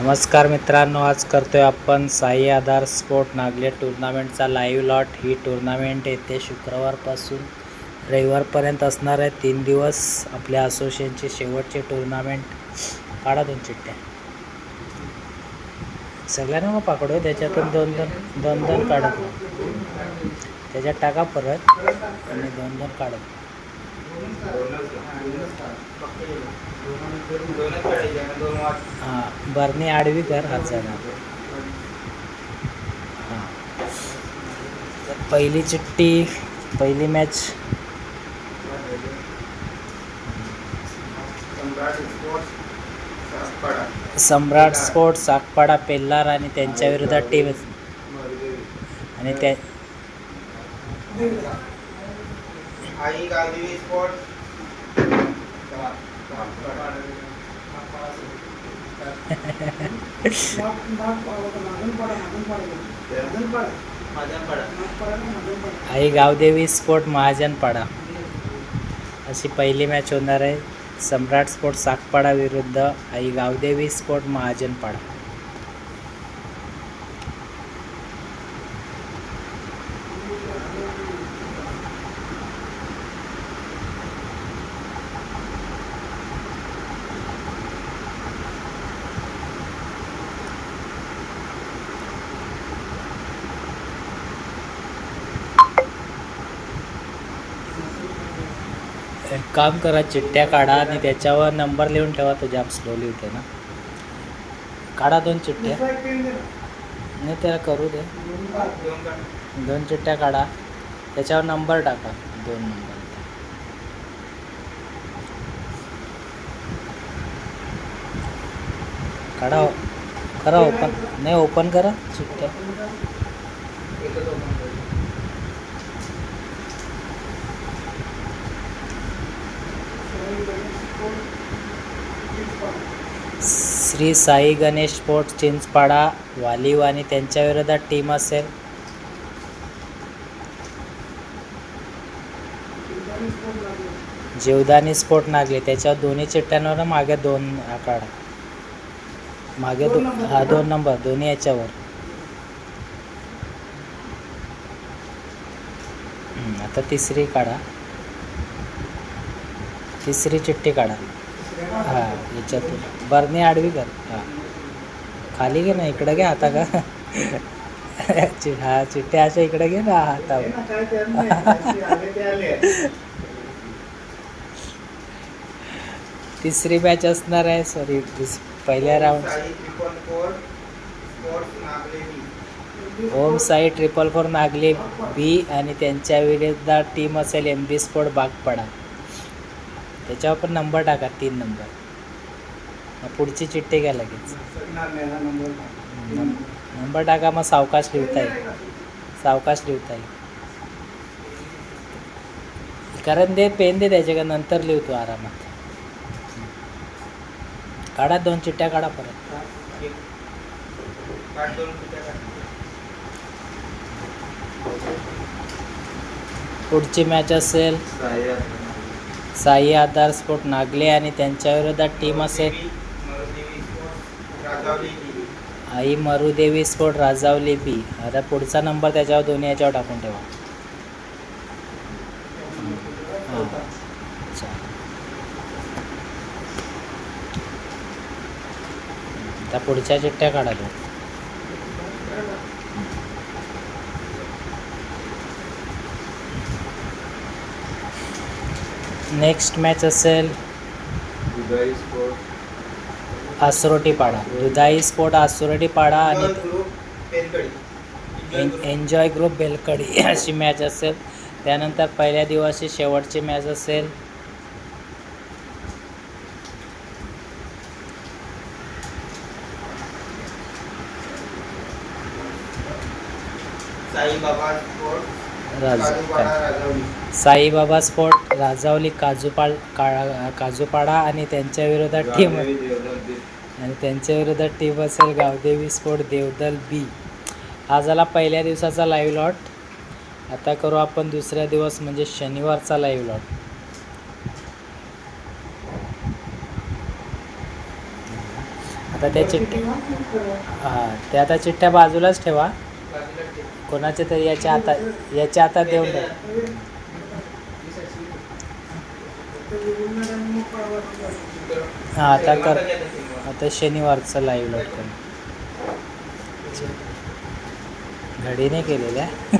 नमस्कार मित्रांनो आज करतोय आपण साई आधार स्पोर्ट नागले टुर्नामेंटचा लाईव्ह लॉट ही टुर्नामेंट येते शुक्रवारपासून रविवारपर्यंत असणार आहे. तीन दिवस आपल्या असोसिएशनची शेवटची टुर्नामेंट काढा दोन चिठ्ठ्या. सगळ्यांना मग पाकडू त्याच्यातून दोन दोन दोन दोन काढत त्याच्यात टाका परत आणि दोन दोन काढत हां बरणी आडवी कर हात जाणार. हां पहिली चिठ्ठी पहिली मॅच सम्राट स्पोर्ट सागपाडा पेल्लार आणि त्यांच्या विरोधात टीम. आणि त्या आई गावी स्पोर्ट आई गावदेवी स्पोर्ट महाजनपाडा अशी पहिली मॅच होणार आहे. सम्राट स्पोर्ट सागपाडा विरुद्ध आई गावदेवी स्पोर्ट महाजनपाडा एक काम करा चिठ्ठ्या काढा आणि त्याच्यावर नंबर लिहून ठेवा तो जाम स्लोली होते ना. काढा दोन चिठ्ठ्या. नाही त्याला करू दे. दोन चिठ्ठ्या काढा. त्याच्यावर नंबर टाका दोन नंबर. काढा करा ओपन नाही ओपन करा चिठ्ठ्या. श्री साई गणेश स्पोर्ट्स चिंचपाडा वालीव आणि त्यांच्या विरोधात टीम असेल. जीवदानी स्पोर्ट नागले. त्याच्यावर दोन्ही चिठ्ठ्यांवर मागे दोन आकाड. मागे दो हा दोन नंबर दोन्ही याच्यावर. आता तिसरी काढा. तिसरी चिठ्ठी काढा हां याच्यातून. बरणी आडवी कर. हां. खाली घे ना इकडं घ्या आता का? चि- हा चिठ्ठ्या अशा इकडे घे ना हातावर. तिसरी मॅच असणार आहे सॉरी पहिल्या round Om Sai triple four Nagle B आणि त्यांच्या विरुद्ध टीम असेल एम बी स्पोर्ट बागपडा. त्याच्यावर पण नंबर टाका तीन नंबर. मग पुढची चिठ्ठी घ्या लगेच. नंबर टाका मग सावकाश लिहिता येईल सावकाश लिहिता येईल कारण दे पेन दे द्यायचे का नंतर लिहतो आरामात. काढा दोन चिठ्ठ्या काढा परत. पुढची मॅच असेल. साई आधार स्पोर्ट नागले आणि त्यांच्या विरोधात टीम असेल आई मरुदेवी स्पोर्ट राजावली बी. आता पुढचा नंबर त्याच्यावर दोन्ही याच्यावर टाकून ठेवा. हां. आता पुढच्या चिठ्ठ्या काढा नेक्स्ट मॅच असेल दुधाई स्पोर्ट. आसरोटी पाडा दुधाई स्पोर्ट आसरोटी पाडा आणि एन्जॉय ग्रुप बेलकडी अशी मॅच असेल. त्यानंतर पहिल्या दिवशी शेवटची मॅच असेल. साईबाबा स्पोर्ट. राजावली साईबाबा स्पोर्ट राजावली काजूपाल का काजूपाडा आणि त्यांच्या विरोधात टीम आणि त्यांच्या विरोधात टीम असेल गावदेवी स्पोर्ट देवदल बी. हा झाला पहिल्या दिवसाचा लाईव्ह लॉट आता करू आपण दुसऱ्या दिवस म्हणजे शनिवारचा लाईव्ह लॉट आता त्या चिठ्ठ्या हां त्या आता चिठ्ठ्या बाजूलाच ठेवा बाजूला ठेव. कोणाच्या तरी याच्या हातात याच्या हातात देऊन टाक. हां आता कर. आता शनिवारचं लाईव्ह लॉट करून घडी नाही केलेल्या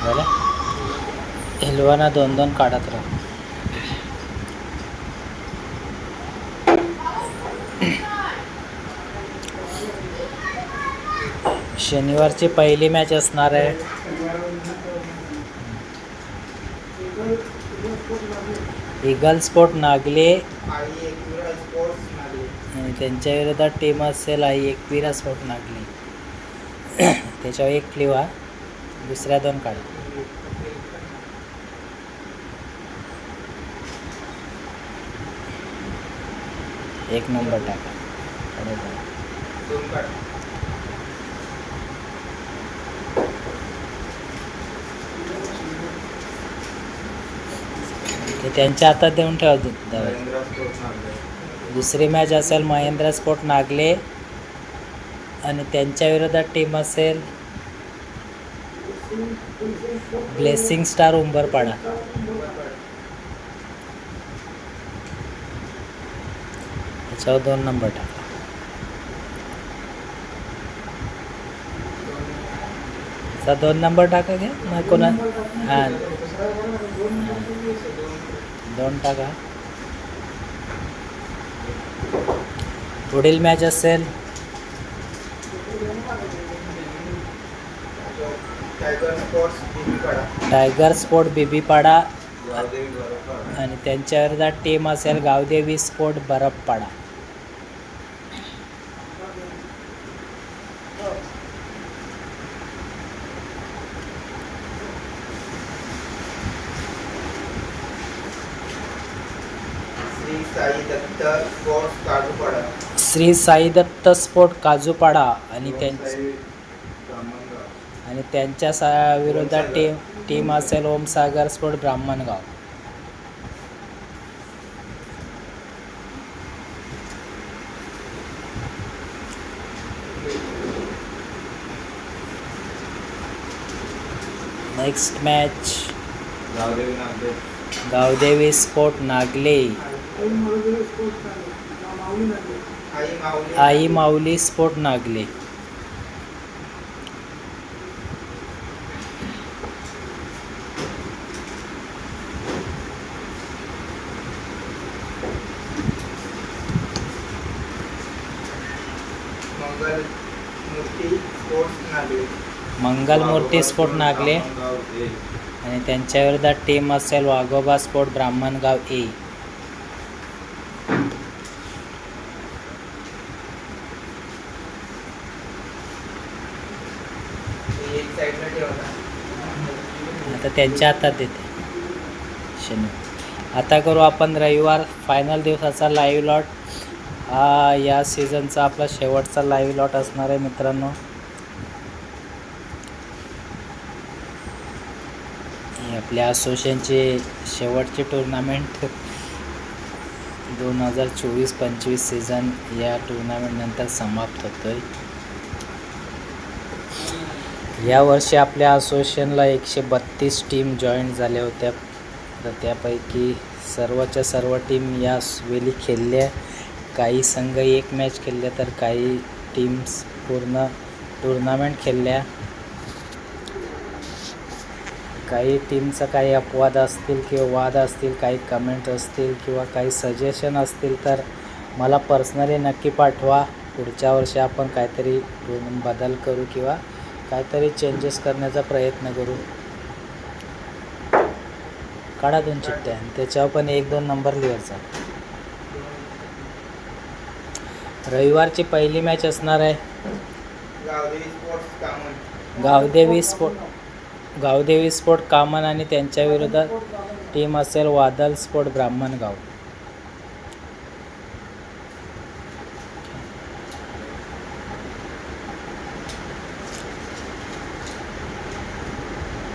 झालं हिलवाना दोन दोन काढत राहा. शनिवारची पहिली मॅच असणार आहे. Eagle sport Nagle. आणि त्यांच्या विरोधात टीम असेल आई एकवीरा स्पोर्ट नागली. त्याच्यावर एक लिहा दुसऱ्या दोन काढा. एक नंबर टाका. ते त्यांच्या हातात देऊन ठेवा. दुसरी मॅच असेल महेंद्र स्पोर्ट नागले आणि त्यांच्या विरोधात टीम असेल ब्लेसिंग स्टार उंबरपाडा त्याच्यावर दोन नंबर टाका दोन नंबर टाका घ्या मग कोणा हां. दोन टाका. पुढील मॅच असेल. Tiger sport Bebipada. आणि त्यांच्या टीम असेल गावदेवी स्पोर्ट बरफपाडा श्री साई दत्त स्पोर्ट्स काजूपाडा. आणि त्यांच्या. आणि त्यांच्या विरोधात टीम टीम असेल Omsagar sport Brahmangaon next match. Gavdevi sport Nagle. Aai Mauli. Sport Nagle. Mangal Murti sports Nagle. आणि त्यांच्याविरोधात टीम असेल वाघोबा स्पोर्ट ब्राह्मणगाव ए. आता त्यांच्या हातात देते. शनि. आता करू आपण रविवार फायनल दिवसाचा लाईव्ह लॉट हा या सीझनचा आपला शेवटचा लाईव्ह लॉट असणार आहे मित्रांनो ही आपल्या असोसिएशनचे शेवटचे टुर्नामेंट दोन हजार चोवीस पंचवीस सीझन या टुर्नामेंटनंतर समाप्त होतोय. यावर्षी आपल्या असोसिएशनला एकशे बत्तीस टीम जॉईन झाल्या होत्या तर त्यापैकी सर्वच्या सर्व टीम या वेळी खेळल्या काही संघ एक मॅच खेळल्या तर काही टीम्स पूर्ण टुर्नामेंट खेळल्या. काही टीमचा काही अपवाद असतील किंवा वाद असतील काही कमेंट असतील किंवा काही सजेशन असतील तर मला पर्सनली नक्की पाठवा. पुढच्या वर्षी आपण काहीतरी बदल करू किंवा काहीतरी चेंजेस करण्याचा प्रयत्न करू. काढा दोन चिठ्ठ्या आणि त्याच्यावर पण एक दोन नंबर लिहायचा रविवारची पहिली मॅच असणार आहे. Gavdevi sports Kaman Gavdevi sport Gavdevi sport Kaman आणि त्यांच्या विरोधात टीम असेल वादल स्पोर्ट ब्राह्मणगाव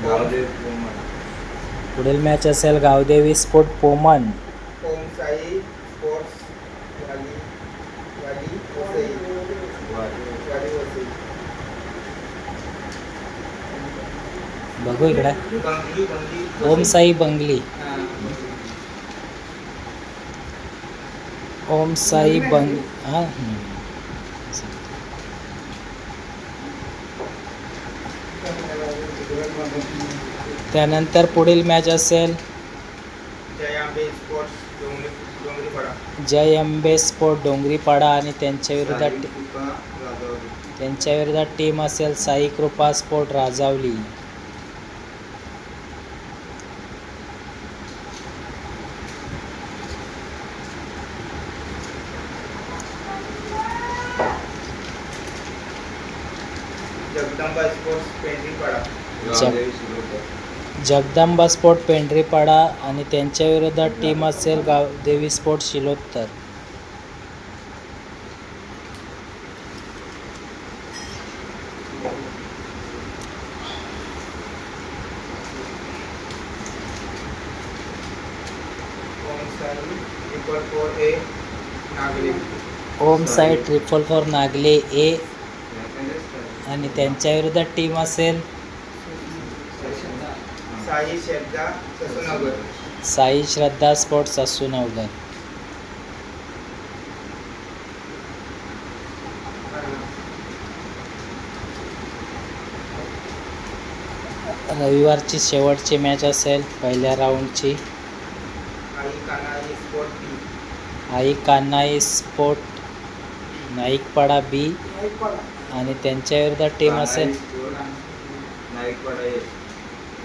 गावदेव कोमल. पुढील मॅच असेल गावदेवी स्पोर्ट पोमन ओम साई स्पोर्ट्स वाली वाली वसई वाद. वाली वसई बघू इकडे. ओम साई बंगली. ओम साई बंग हां? त्यानंतर पुढील मॅच असेल. जय डोंगरी अंबे स्पोर्ट डोंगरीपाडा आणि त्यांच्या विरोधात त्यांच्या विरोधात टीम असेल Sai Kripa sport Rajavali. Jagdamba sports Pendharipada. Jagdamba sport Pendharipada आणि त्यांच्या विरोधात टीम असेल Gavdevi sport Shilottar Om Sai triple four A Nagli Om Sai triple four Nagle A? आणि त्यांच्या विरोधात टीम असेल. साई श्रद्धा ससूनगर साई श्रद्धा स्पोर्ट ससूनवगर. रविवारची शेवटची मॅच असेल पहिल्या राऊंडची आई कानाई स्पोर्ट नाईकपाडा बी आणि त्यांच्या विरोधात टीम असेल.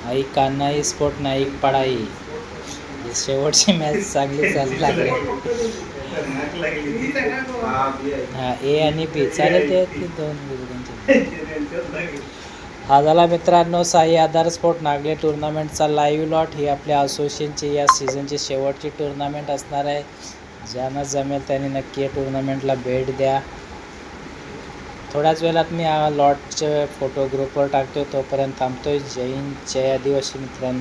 आई कान्हाई स्पोर्ट नाईकपाडा ए ही शेवटची मॅच चांगली चालू लागली. हा, ए आणि बी. चालेल ते दोन हा झाला मित्रांनो साई आधार स्पोर्ट नागले टुर्नामेंटचा लाईव्ह लॉट ही आपल्या असोसिएशनची या सीझनची शेवटची टुर्नामेंट असणार आहे. ज्यांना जमेल त्यांनी नक्की या टुर्नामेंटला भेट द्या. थोड्याच वेळात मी हा लॉटचे फोटो ग्रुपवर टाकतो तोपर्यंत थांबतोय. जय हिंद जय आदिवासी मित्रांनो.